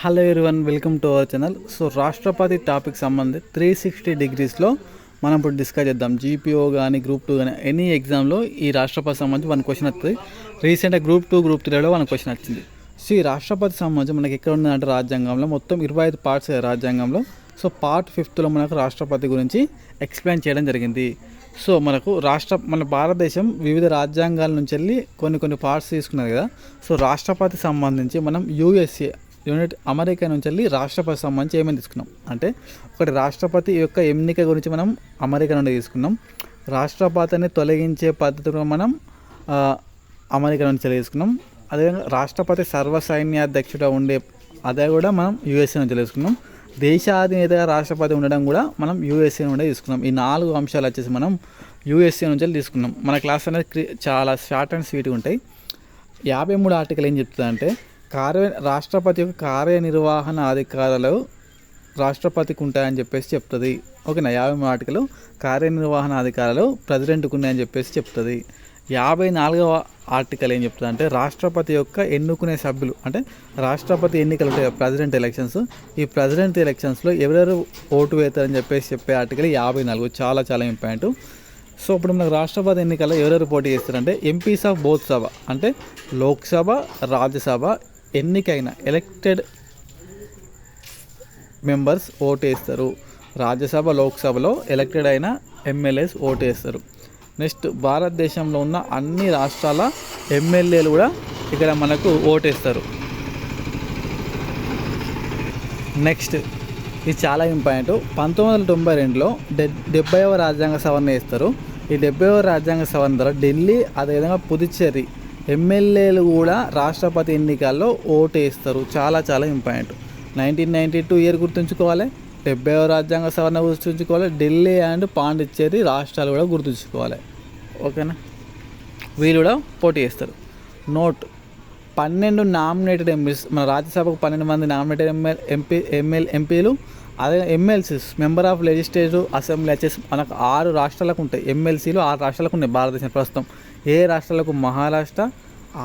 Hello one welcome to our channel so రాష్ట్రపతి topic సంబంధించి three sixty డిగ్రీస్లో మనం ఇప్పుడు డిస్కస్ చేద్దాం. జీపీఓ కానీ గ్రూప్ టూ కానీ ఎనీ ఎగ్జామ్లో ఈ రాష్ట్రపతి సంబంధించి వన్ క్వశ్చన్ వస్తుంది. రీసెంట్గా గ్రూప్ టూ గ్రూప్ త్రీలో వన్ క్వశ్చన్ వచ్చింది. సో ఈ రాష్ట్రపతి సంబంధించి మనకి ఎక్కడ ఉన్నదంటే రాజ్యాంగంలో మొత్తం ఇరవై ఐదు పార్ట్స్ రాజ్యాంగంలో. సో పార్ట్ ఫిఫ్త్లో మనకు రాష్ట్రపతి గురించి ఎక్స్ప్లెయిన్ చేయడం జరిగింది. సో మనకు రాష్ట్ర మన భారతదేశం వివిధ రాజ్యాంగాల నుంచి వెళ్ళి కొన్ని కొన్ని పార్ట్స్ తీసుకున్నారు కదా. సో రాష్ట్రపతి సంబంధించి మనం యూఎస్ఏ యూనిట్ అమెరికా నుంచి వెళ్ళి రాష్ట్రపతి సంబంధించి ఏమేమి తీసుకున్నాం? అంటే ఒకటి రాష్ట్రపతి యొక్క ఎన్నిక గురించి మనం అమెరికా నుండి తీసుకున్నాం. రాష్ట్రపతిని తొలగించే పద్ధతిలో మనం అమెరికా నుంచి వెళ్ళి తీసుకున్నాం. అదేవిధంగా రాష్ట్రపతి సర్వసైన్యాధ్యక్షుడు ఉండే అదే కూడా మనం యూఎస్ఏ నుంచి తీసుకున్నాం. దేశాధినేతగా రాష్ట్రపతి ఉండడం కూడా మనం యూఎస్ఏ నుండే తీసుకున్నాం. ఈ నాలుగు అంశాలు వచ్చేసి మనం యూఎస్ఏ నుంచి వెళ్ళి తీసుకున్నాం. మన క్లాస్ అనేది చాలా షార్ట్ అండ్ స్వీట్గా ఉంటాయి. యాభై మూడు ఆర్టికల్ ఏం చెప్తుందంటే కార్య రాష్ట్రపతి యొక్క కార్యనిర్వహణ అధికారాలు రాష్ట్రపతికి ఉంటాయని చెప్పేసి చెప్తుంది. ఓకేనా? యాభై మూడు ఆర్టికల్. కార్యనిర్వహణ అధికారాలు ప్రెసిడెంట్కి ఉన్నాయని చెప్పేసి చెప్తుంది. యాభై నాలుగవ ఆర్టికల్ ఏం చెప్తుంది అంటే రాష్ట్రపతి యొక్క ఎన్నుకునే సభ్యులు అంటే రాష్ట్రపతి ఎన్నికలు ఉంటాయి ప్రెసిడెంట్ ఎలక్షన్స్. ఈ ప్రెసిడెంట్ ఎలక్షన్స్లో ఎవరెవరు ఓటు వేస్తారని చెప్పేసి చెప్పే ఆర్టికల్ యాభై నాలుగు. చాలా చాలా ఇంపార్టెంట్. సో ఇప్పుడు మనకు రాష్ట్రపతి ఎన్నికల్లో ఎవరెవరు పోటీ చేస్తారంటే ఎంపీస్ ఆఫ్ బోత్ సభ అంటే లోక్సభ రాజ్యసభ ఎన్నికైన ఎలక్టెడ్ మెంబర్స్ ఓటేస్తారు. వేస్తారు రాజ్యసభ లోక్సభలో ఎలక్టెడ్ అయిన ఎమ్మెల్యేస్ ఓటు వేస్తారు నెక్స్ట్ భారతదేశంలో ఉన్న అన్ని రాష్ట్రాల ఎమ్మెల్యేలు కూడా ఇక్కడ మనకు ఓటేస్తారు. నెక్స్ట్ ఇది చాలా ఇంపార్టెంట్. పంతొమ్మిది వందల తొంభై రెండులో డె డెబ్బైవ రాజ్యాంగ సవరణ వేస్తారు ఈ డెబ్బైవ రాజ్యాంగ సవరణ ద్వారా ఢిల్లీ అదేవిధంగా పుదుచ్చేరి ఎమ్మెల్యేలు కూడా రాష్ట్రపతి ఎన్నికల్లో ఓటు వేస్తారు చాలా చాలా important. Nineteen ninety two year గుర్తుంచుకోవాలి. డెబ్బై రాజ్యాంగ సవరణ గుర్తుంచుకోవాలి. ఢిల్లీ అండ్ పాండిచ్చేరి రాష్ట్రాలు కూడా గుర్తుంచుకోవాలి. ఓకేనా? వీళ్ళు కూడా పోటీ చేస్తారు. నోట్. పన్నెండు నామినేటెడ్ ఎంపీస్ మన రాజ్యసభకు పన్నెండు మంది నామినేటెడ్ ఎంఎల్ ఎంపీ ఎంఎల్ ఎంపీలు అదే MLCs member of legislative assembly వచ్చేసి మనకు ఆరు రాష్ట్రాలకు ఉంటాయి. ఎమ్మెల్సీలు ఆరు రాష్ట్రాలకు ఉన్నాయి భారతదేశం ప్రస్తుతం. ఏ రాష్ట్రాలకు మహారాష్ట్ర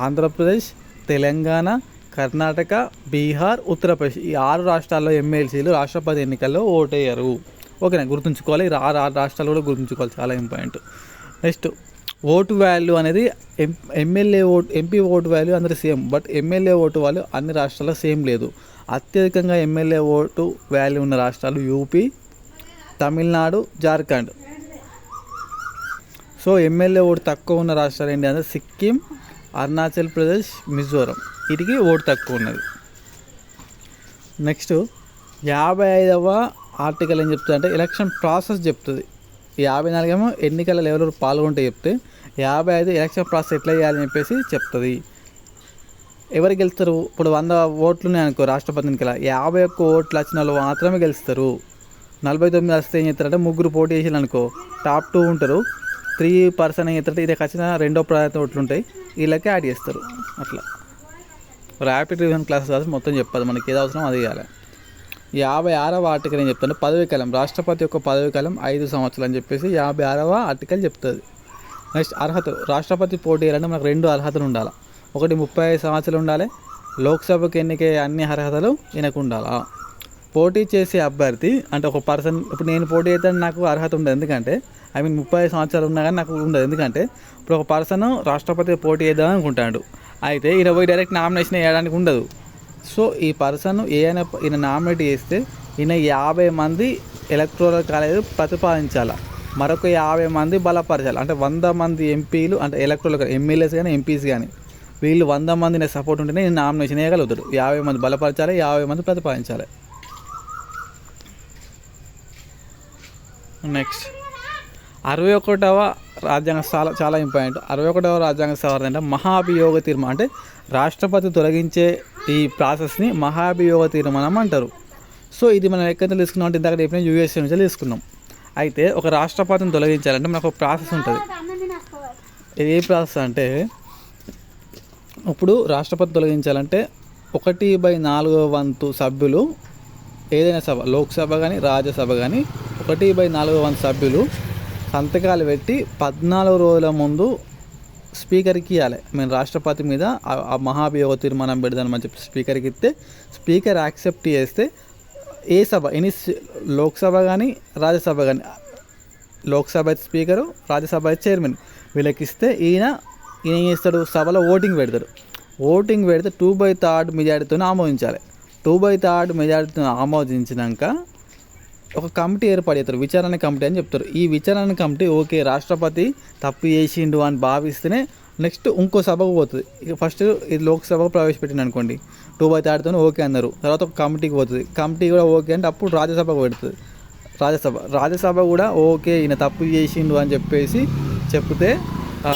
ఆంధ్రప్రదేశ్ తెలంగాణ కర్ణాటక బీహార్ ఉత్తరప్రదేశ్ ఈ ఆరు రాష్ట్రాల్లో ఎమ్మెల్సీలు రాష్ట్రపతి ఎన్నికల్లో ఓటేయరు ఓకేనా? గుర్తుంచుకోవాలి. ఈ ఆరు ఆరు రాష్ట్రాలు కూడా గుర్తుంచుకోవాలి. చాలా ఇంపార్టెంట్. నెక్స్ట్ ఓటు వాల్యూ అనేది M MLA vote MP vote value అందరూ same. But MLA vote value అన్ని రాష్ట్రాల్లో సేమ్ లేదు. అత్యధికంగా ఎమ్మెల్యే ఓటు వాల్యూ ఉన్న రాష్ట్రాలు UP Tamil Nadu Jharkhand. So MLA vote తక్కువ ఉన్న రాష్ట్రాలు ఏంటి అంటే సిక్కిం అరుణాచల్ ప్రదేశ్ మిజోరం. వీటికి ఓటు తక్కువ ఉన్నది. నెక్స్ట్ యాభై ఐదవ ఆర్టికల్ ఏం చెప్తుంది అంటే ఎలక్షన్ ప్రాసెస్ చెప్తుంది. యాభై నాలుగేమో ఎన్నికల ఎవరెవరు పాల్గొంటే చెప్తే యాభై ఐదు ఎలక్షన్ ప్రాసెస్ ఎట్లా చేయాలని చెప్పేసి చెప్తుంది. ఎవరు గెలుస్తారు? ఇప్పుడు వంద ఓట్లు ఉన్నాయి అనుకో రాష్ట్రపతి ఎన్నికల యాభై ఒక్క ఓట్లు వచ్చిన వాళ్ళు మాత్రమే గెలుస్తారు. నలభై తొమ్మిది వస్తే ఏం చేస్తారంటే ముగ్గురు పోటీ చేసిన అనుకో. టాప్ టూ ఉంటారు. త్రీ పర్సన్ ఏం ఇది ఖచ్చితంగా రెండో ప్రయత్నం ఒట్లుంటాయి వీళ్ళకి యాడ్ చేస్తారు. అట్లా. ర్యాపిడ్ రివిజన్ క్లాసెస్ కాదు మొత్తం చెప్పదు. మనకి ఏది అవసరం అది చేయాలి. యాభై ఆరవ ఆర్టికల్ ఏం చెప్తాను పదవి కాలం. రాష్ట్రపతి యొక్క పదవి కాలం ఐదు సంవత్సరాలు అని చెప్పేసి యాభై ఆరవ ఆర్టికల్ చెప్తుంది. నెక్స్ట్ అర్హతలు రాష్ట్రపతి పోటీ చేయాలంటే మనకు రెండు అర్హతలు ఉండాలి. ఒకటి ముప్పై ఐదు సంవత్సరాలు ఉండాలి. లోక్సభకు ఎన్నికే అన్ని అర్హతలు ఈయనకు ఉండాలా? పోటీ చేసే అభ్యర్థి అంటే ఒక పర్సన్ ఇప్పుడు నేను పోటీ అయితే నాకు అర్హత ఉండదు. ఎందుకంటే ఐ మీన్ ముప్పై సంవత్సరాలు ఉన్నా కానీ నాకు ఉండదు. ఎందుకంటే ఇప్పుడు ఒక పర్సన్ రాష్ట్రపతి పోటీ చేద్దాం అనుకుంటాడు. అయితే ఈయన పోయి డైరెక్ట్ నామినేషన్ వేయడానికి ఉండదు. సో ఈ పర్సన్ ఈయన ఈయన నామినేట్ చేస్తే ఈయన యాభై మంది ఎలక్ట్రోరల్ కాలేజ్ ప్రతిపాదించాలి? మరొక యాభై మంది బలపరచాలి? అంటే వంద మంది ఎంపీలు అంటే ఎలక్ట్రోరల్ ఎమ్మెల్యేస్ కానీ ఎంపీస్ కానీ వీళ్ళు వంద మంది సపోర్ట్ ఉంటేనే నేను నామినేషన్ వేయగలుగుతాడు. యాభై మంది బలపరచాలి యాభై మంది ప్రతిపాదించాలి. నెక్స్ట్ అరవై ఒకటవ రాజ్యాంగ చాలా చాలా ఇంపార్టెంట్. అరవై ఒకటవ రాజ్యాంగ సవరణ అంటే మహాభియోగ తీర్మానం అంటే రాష్ట్రపతి తొలగించే ఈ ప్రాసెస్ని మహాభియోగ తీర్మానం అంటారు. సో ఇది మనం ఎక్కడైతే తీసుకున్నాం అంటే ఇందాక చెప్పిన యూఎస్ఏ నుంచి తీసుకున్నాం. అయితే ఒక రాష్ట్రపతిని తొలగించాలంటే మనకు ఒక ప్రాసెస్ ఉంటుంది. ఇది ఏ ప్రాసెస్ అంటే ఇప్పుడు రాష్ట్రపతి తొలగించాలంటే ఒకటి బై నాలుగో వంతు సభ్యులు ఏదైనా సభ లోక్సభ కానీ రాజ్యసభ కానీ ఒకటి బై నాలుగో వంద సభ్యులు. సంతకాలు పెట్టి పద్నాలుగు రోజుల ముందు స్పీకర్కి ఇవ్వాలి మేము రాష్ట్రపతి మీద ఆ- మహాభియోగ తీర్మానం పెడదామని చెప్పి స్పీకర్కి ఇస్తే స్పీకర్ యాక్సెప్ట్ చేస్తే ఏ సభ ఎనీ లోక్సభ కానీ రాజ్యసభ కానీ లోక్సభ అయితే స్పీకరు రాజ్యసభ అయితే చైర్మన్ వీళ్ళకి ఇస్తే ఈయన ఈయన ఏం చేస్తాడు? సభలో ఓటింగ్ పెడతాడు. ఓటింగ్ పెడితే టూ బై థర్డ్ మెజారిటీతో ఆమోదించాలి. టూ బై థర్డ్ మెజారిటీతో ఆమోదించినాక ఒక కమిటీ ఏర్పాటు చేస్తారు విచారణ కమిటీ అని చెప్తారు. ఈ విచారణ కమిటీ ఓకే రాష్ట్రపతి తప్పు చేసిండు అని భావిస్తేనే నెక్స్ట్ ఇంకో సభకు పోతుంది. ఫస్ట్ ఇది లోక్సభకు ప్రవేశపెట్టింది అనుకోండి. టూ బై థర్డ్తో ఓకే అన్నారు. తర్వాత ఒక కమిటీకి పోతుంది. కమిటీ కూడా ఓకే అంటే అప్పుడు రాజ్యసభకు పెడుతుంది. రాజ్యసభ రాజ్యసభ కూడా ఓకే ఈయన తప్పు చేసిండు అని చెప్పేసి చెప్తే ఆ,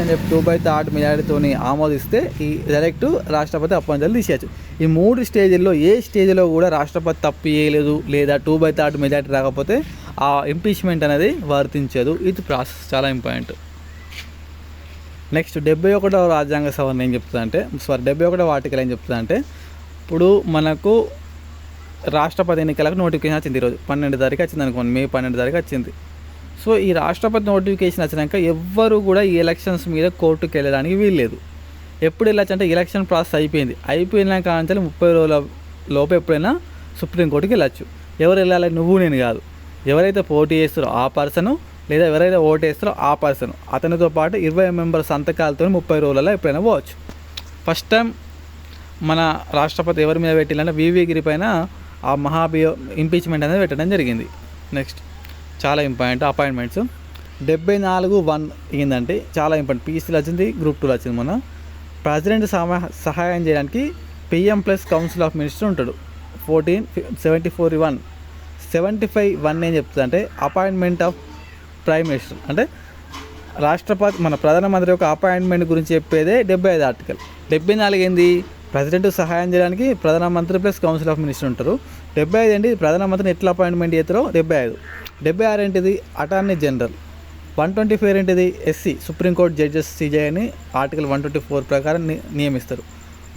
అని చెప్పి టూ బై థర్డ్ మెజారిటీతో ఆమోదిస్తే ఈ డైరెక్ట్ రాష్ట్రపతి అప్పంజలు తీసేయచ్చు. ఈ మూడు స్టేజీల్లో ఏ స్టేజ్లో కూడా రాష్ట్రపతి తప్పు చేయలేదు లేదా టూ బై థర్డ్ మెజారిటీ రాకపోతే ఆ ఇంపీచ్మెంట్ అనేది వర్తించదు. ఇది ప్రాసెస్ చాలా ఇంపార్టెంట్. నెక్స్ట్ డెబ్బై ఒకటో రాజ్యాంగ సవరణ ఏం చెప్తుందంటే సారీ డెబ్బై ఒకటో ఆర్టికల్ ఏం చెప్తుందంటే ఇప్పుడు మనకు రాష్ట్రపతి ఎన్నికలకు నోటిఫికేషన్ వచ్చింది ఈరోజు పన్నెండు తారీఖు వచ్చింది అనుకోండి మే పన్నెండు తారీఖు వచ్చింది. సో ఈ రాష్ట్రపతి నోటిఫికేషన్ వచ్చినాక ఎవ్వరు కూడా ఈ ఎలక్షన్స్ మీద కోర్టుకు వెళ్ళడానికి వీల్లేదు. ఎప్పుడు వెళ్ళచ్చు అంటే ఎలక్షన్ ప్రాసెస్ అయిపోయింది. అయిపోయినాక నుంచి ముప్పై రోజుల లోపు ఎప్పుడైనా సుప్రీంకోర్టుకి వెళ్ళచ్చు. ఎవరు వెళ్ళాలి? నువ్వు నేను కాదు. ఎవరైతే పోటీ చేస్తారో ఆ పర్సను లేదా ఎవరైతే ఓటు వేస్తారో ఆ పర్సన్. అతనితో పాటు ఇరవై మెంబర్ సంతకాలతో ముప్పై రోజులలో ఎప్పుడైనా పోవచ్చు. ఫస్ట్ టైం మన రాష్ట్రపతి ఎవరి మీద పెట్టిందంటే వివి గిరి పైన ఆ మహాభియో ఇంపీచ్మెంట్ అనేది పెట్టడం జరిగింది. నెక్స్ట్ చాలా ఇంపార్టెంట్ అపాయింట్మెంట్స్. డెబ్బై నాలుగు వన్ ఏంటంటే చాలా ఇంపార్టెంట్. పీసీలు వచ్చింది గ్రూప్ టూలో వచ్చింది మన ప్రెసిడెంట్ సమా సహాయం చేయడానికి PM plus council of minister ఉంటాడు. Fourteen seventy four one seventy five one ఏం చెప్తుంది అంటే అపాయింట్మెంట్ ఆఫ్ ప్రైమ్ మినిస్టర్ అంటే రాష్ట్రపతి మన ప్రధానమంత్రి యొక్క అపాయింట్మెంట్ గురించి చెప్పేదే డెబ్బై ఐదు ఆర్టికల్ డెబ్బై నాలుగు ఏంది? ప్రెసిడెంట్ సహాయం చేయడానికి ప్రధానమంత్రి ప్లస్ కౌన్సిల్ ఆఫ్ మినిస్టర్ ఉంటారు. డెబ్బై ఐదు ఏంటి? ప్రధానమంత్రిని ఎట్లా అపాయింట్మెంట్ చేస్తారో డెబ్బై ఐదు. డెబ్బై ఆరు ఏంటిది? Attorney general. One twenty four ఏంటిది? SC supreme court judges CJ అని ఆర్టికల్ వన్ ట్వంటీ ఫోర్ ప్రకారం నియమిస్తారు.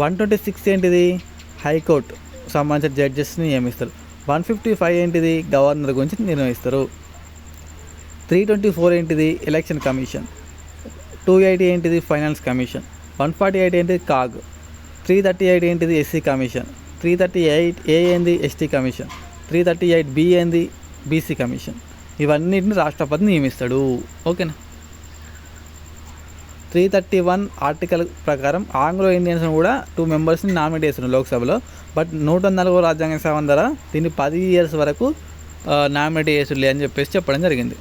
వన్ ట్వంటీ సిక్స్ ఏంటిది? హైకోర్టు సంబంధించిన జడ్జెస్ని నియమిస్తారు. వన్ ఫిఫ్టీ ఫైవ్ ఏంటిది? గవర్నర్ గురించి నిర్ణయిస్తారు. త్రీ ట్వంటీ ఫోర్ ఏంటిది? Election commission. టూ ఎయిటీ ఏంటిది? Finance commission. One forty eight ఏంటిది? కాగ్. త్రీ థర్టీ ఎయిట్ ఏంటిది SC commission? Three thirty eight A ఏంది ST commission? Three thirty eight B ఏంది BC commission? ఇవన్నిటిని రాష్ట్రపతి నియమిస్తాడు. ఓకేనా? త్రీ థర్టీ వన్ ఆర్టికల్ ప్రకారం ఆంగ్లో ఇండియన్స్ కూడా టూ మెంబర్స్ని నామినేట్ చేస్తున్నారు లోక్సభలో. బట్ నూట నలుగురు రాజ్యాంగ సభ ద్వారా దీన్ని పది ఇయర్స్ వరకు నామినేట్ చేస్తుండే అని చెప్పేసి చెప్పడం జరిగింది.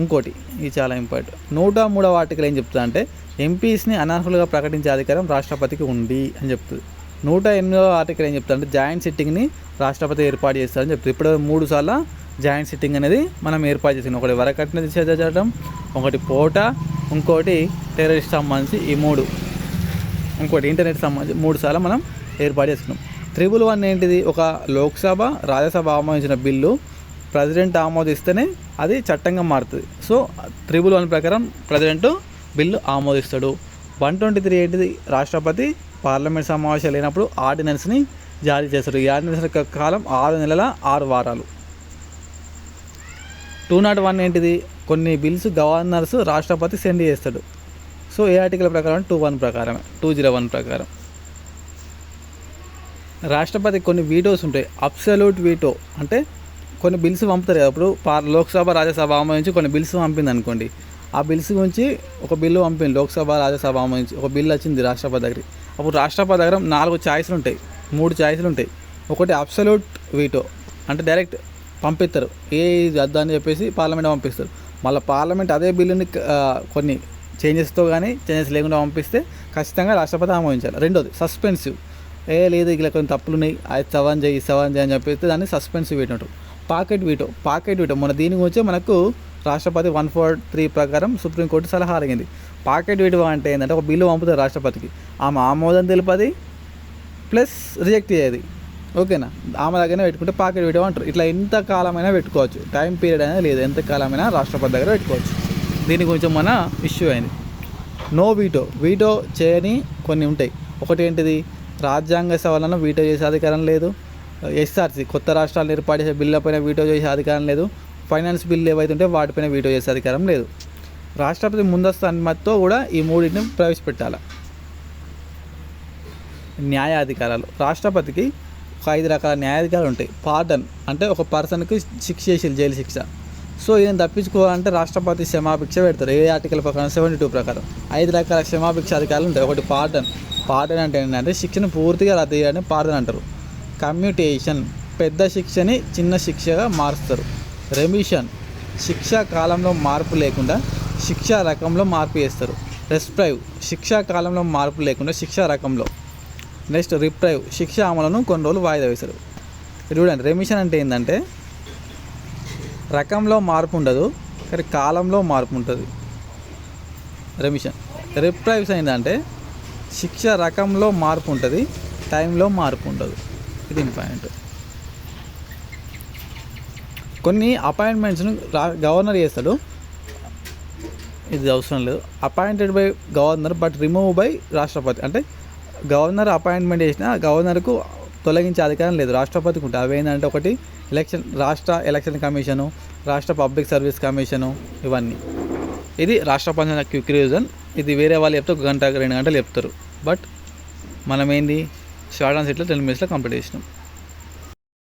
ఇంకోటి ఇది చాలా ఇంపార్టెంట్ నూట మూడవ ఆర్టికల్ ఏం చెప్తుంది అంటే ఎంపీస్ని అనర్హులుగా ప్రకటించే అధికారం రాష్ట్రపతికి ఉంది అని చెప్తుంది. నూట ఎనిమిదవ ఆర్టికల్ ఏం చెప్తుంది అంటే జాయింట్ సిట్టింగ్ని రాష్ట్రపతి ఏర్పాటు చేస్తారని చెప్తుంది. ఇప్పుడు మూడు సార్లు జాయింట్ సిట్టింగ్ అనేది మనం ఏర్పాటు చేసింది. ఒకటి వరకట్న నిషేధ చట్టం ఒకటి పోట ఇంకోటి టెర్రరిస్ట్ సంబంధించి ఈ మూడు ఇంకోటి ఇంటర్నెట్ సంబంధించి మూడు సార్లు మనం ఏర్పాటు చేసుకున్నాం. త్రిబుల్ వన్ ఏంటిది? ఒక లోక్సభ రాజ్యసభ ఆమోదించిన బిల్లు ప్రెసిడెంట్ ఆమోదిస్తేనే అది చట్టంగా మారుతుంది. సో త్రిబుల్ వన్ ప్రకారం ప్రెసిడెంట్ బిల్లు ఆమోదిస్తాడు. వన్ ట్వంటీ త్రీ ఏంటిది? రాష్ట్రపతి పార్లమెంట్ సమావేశాలు లేనప్పుడు ఆర్డినెన్స్ని జారీ చేస్తాడు. ఈ ఆర్డినెన్స్ యొక్క కాలం ఆరు నెలల ఆరు వారాలు. టూ నాట్ వన్ ఏంటిది? కొన్ని బిల్స్ గవర్నర్స్ రాష్ట్రపతి సెండ్ చేస్తాడు. సో ఏ ఆర్టికల్ ప్రకారం? టూ వన్ ప్రకారమే. టూ జీరో వన్ ప్రకారం. రాష్ట్రపతి కొన్ని వీటోస్ ఉంటాయి. అబ్సల్యూట్ వీటో అంటే కొన్ని బిల్స్ పంపుతారు. కదా అప్పుడు పార్ లోక్సభ రాజ్యసభ ఆమోదించి కొన్ని బిల్స్ పంపింది అనుకోండి ఆ బిల్స్ గురించి ఒక బిల్లు పంపింది లోక్సభ రాజ్యసభ ఆమోదించి ఒక బిల్లు వచ్చింది రాష్ట్రపతి దగ్గర అప్పుడు రాష్ట్రపతి దగ్గర నాలుగు ఛాయిస్లు ఉంటాయి మూడు ఛాయిస్లు ఉంటాయి. ఒకటి అబ్సల్యూట్ వీటో అంటే డైరెక్ట్ పంపిస్తారు ఏ వద్దా అని చెప్పేసి పార్లమెంట్ పంపిస్తారు. మళ్ళీ పార్లమెంట్ అదే బిల్లుని కొన్ని చేంజెస్తో కానీ చేంజెస్ లేకుండా పంపిస్తే ఖచ్చితంగా రాష్ట్రపతి ఆమోదించాలి. రెండోది సస్పెన్సివ్. ఏ లేదు ఇలా కొన్ని తప్పులు ఉన్నాయి అది సవాన్ చేయి సవాన్ చేయి అని చెప్పేస్తే దాన్ని suspensive veto pocket veto pocket veto. మన దీని గురించి మనకు రాష్ట్రపతి వన్ ఫోర్ త్రీ ప్రకారం సుప్రీంకోర్టు సలహా అడిగింది. పాకెట్ విడువ అంటే ఏంటంటే ఒక బిల్లు పంపుతుంది రాష్ట్రపతికి. ఆమె ఆమోదం తెలిపది ప్లస్ రిజెక్ట్ అయ్యేది ఓకేనా? ఆమె దగ్గరనే పెట్టుకుంటే పాకెట్ విడువ అంటారు. ఇట్లా ఎంత కాలమైనా పెట్టుకోవచ్చు. టైం పీరియడ్ అనేది లేదు. ఎంత కాలమైనా రాష్ట్రపతి దగ్గర పెట్టుకోవచ్చు. దీని గురించి మన ఇష్యూ అయింది. No veto. వీటో చేయని కొన్ని ఉంటాయి. ఒకటి ఏంటిది? రాజ్యాంగ సవరణ వీటో చేసే అధికారం లేదు. ఎస్ఆర్సి కొత్త రాష్ట్రాలు ఏర్పాటు చేసే బిల్లులపైన వీటో చేసే అధికారం లేదు. ఫైనాన్స్ బిల్లు ఏవైతే ఉంటే వాటిపైన వీటో చేసే అధికారం లేదు. రాష్ట్రపతి ముందస్తు అనుమతితో కూడా ఈ మూడింటిని ప్రవేశపెట్టాలి? న్యాయాధికారాలు. రాష్ట్రపతికి ఒక ఐదు రకాల న్యాయాధికారాలు ఉంటాయి. పార్డన్ అంటే ఒక పర్సన్కి శిక్ష చేసి జైలు శిక్ష. సో ఈయన తప్పించుకోవాలంటే రాష్ట్రపతి క్షమాభిక్ష పెడతారు. ఏ ఆర్టికల్ ప్రకారం? సెవెంటీ టూ ప్రకారం. ఐదు రకాల క్షమాభిక్ష అధికారులు ఉంటాయి. ఒకటి పార్డన్. పార్డన్ అంటే ఏంటంటే శిక్షను పూర్తిగా రద్దు చేయడానికి పార్డన్ అంటారు. కమ్యూటేషన్. పెద్ద శిక్షని చిన్న శిక్షగా మారుస్తారు. రెమిషన్ శిక్షా కాలంలో మార్పు లేకుండా శిక్షా రకంలో మార్పు చేస్తారు. రెస్ప్రైవ్ శిక్షా కాలంలో మార్పు లేకుండా శిక్షా రకంలో. నెక్స్ట్ రిప్రైవ్ శిక్ష అమలును కొన్ని రోజులు వాయిదా వేశారు ఇది చూడండి రెమిషన్ అంటే ఏంటంటే రకంలో మార్పు ఉండదు కానీ కాలంలో మార్పు ఉంటుంది. రెమిషన్ రిప్రైవ్స్ ఏంటంటే శిక్ష రకంలో మార్పు ఉంటుంది టైంలో మార్పు ఉండదు. ఇది ఇంపార్టెంట్ కొన్ని అపాయింట్మెంట్స్ను రా గవర్నర్ చేస్తాడు. ఇది అవసరం లేదు. Appointed by governor but remove by రాష్ట్రపతి. అంటే గవర్నర్ అపాయింట్మెంట్ చేసిన గవర్నర్కు తొలగించే అధికారం లేదు. రాష్ట్రపతికి ఉంటుంది. అవి ఏంటంటే ఒకటి ఎలక్షన్ రాష్ట్ర ఎలక్షన్ కమిషను రాష్ట్ర పబ్లిక్ సర్వీస్ కమిషను ఇవన్నీ. ఇది రాష్ట్రపతి క్విక్ రివిజన్ ఇది వేరే వాళ్ళు చెప్తే ఒక గంట రెండు గంటలు చెప్తారు. బట్ మనం ఏంది షార్ట్ అండ్ సెట్లో టెన్ మినిట్స్లో కంప్లీట్ చేసినాం.